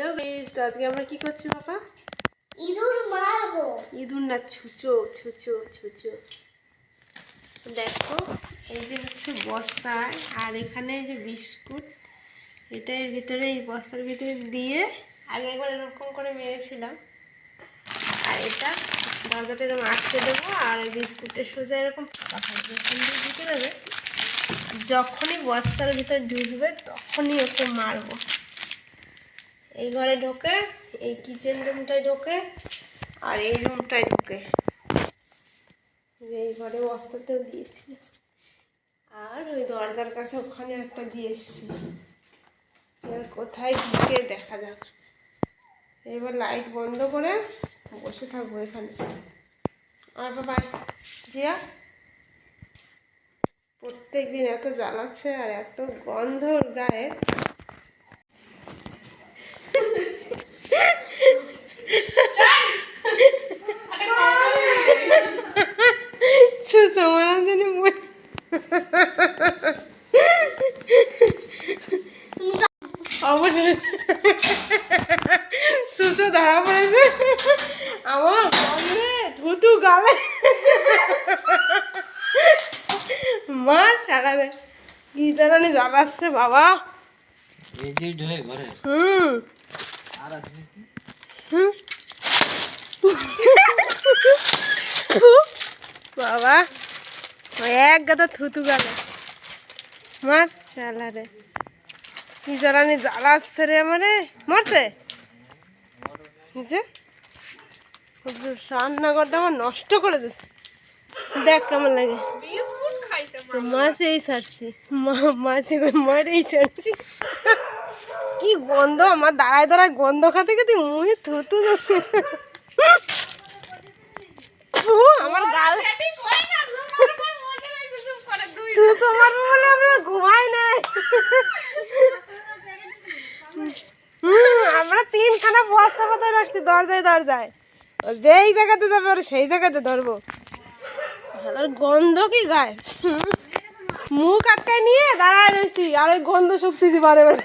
Hello guys তো আজকে আমরা কি করছি বাবা? ইঁদুর মারবো। ইঁদুর না ছুচো ছুচো ছুচো। দেখো এই যে হচ্ছে বস্তায় আর এখানে যে বিস্কুট এটা এর ভিতরে এই বস্তার ভিতরে দিয়ে আগে একবার এরকম করে মেরেছিলাম। আর এটা দরজাটা এরকম আটকে দেবো আর এই বিস্কুটের সোজা এরকম ঢুকে দেবে যখনই বস্তার ভিতরে ঢুকবে তখনই ওকে মারবো। এই ঘরে ঢোকে, এই কিচেন রুমটায় ঢোকে, আর এই রুমটায় ঢোকে। এই ঘরে বস্তাতেও দিয়েছি। আর ওই দরজার কাছে ওখানে একটা দিয়ে এসছি। এবার কোথায় ঢুকে দেখা যাক। এবার লাইট বন্ধ করে বসে থাকব এখানে। আর বাবা, জিয়া প্রত্যেক দিন এত জ্বালাচ্ছে আর এত গন্ধ ওর গায়ে। সুষমার জন্য অবশ্যই সুসু ধরা পড়েছে আমার গন্ধে ধুতু গালে মা সারাবে কি জ্বালাচ্ছে বাবা হুম? হুম বাবা। এক গাদা থুতু গেল। মার শালা রে। কি জ্বালানি জ্বালাচ্ছে রে আমারে। মরছে? যে রান্নাঘরটা আমার নষ্ট করে দিচ্ছে দেখ কেমন লাগে। মাছ এই ছাড়ছি। মা- মাছে করে মারেই ছাড়ছি। কি গন্ধ? আমার দাঁড়ায় দাঁড়ায় গন্ধ খাতে খেতে মুখে থুতু আমার গাল চুচো মারবো বলে আমরা ঘুমাই নাই হুম, আমরা তিনখানা বস্তা পাতায় রাখছি দরজায় দরজায়। যেই জায়গাতে যাবে ওরা সেই জায়গাতে ধরবো। আর গন্ধ কি গায়? মুখ আটকায় নিয়ে দাঁড়ায় রয়েছি আর ওই গন্ধ শক্তি বারে বারে।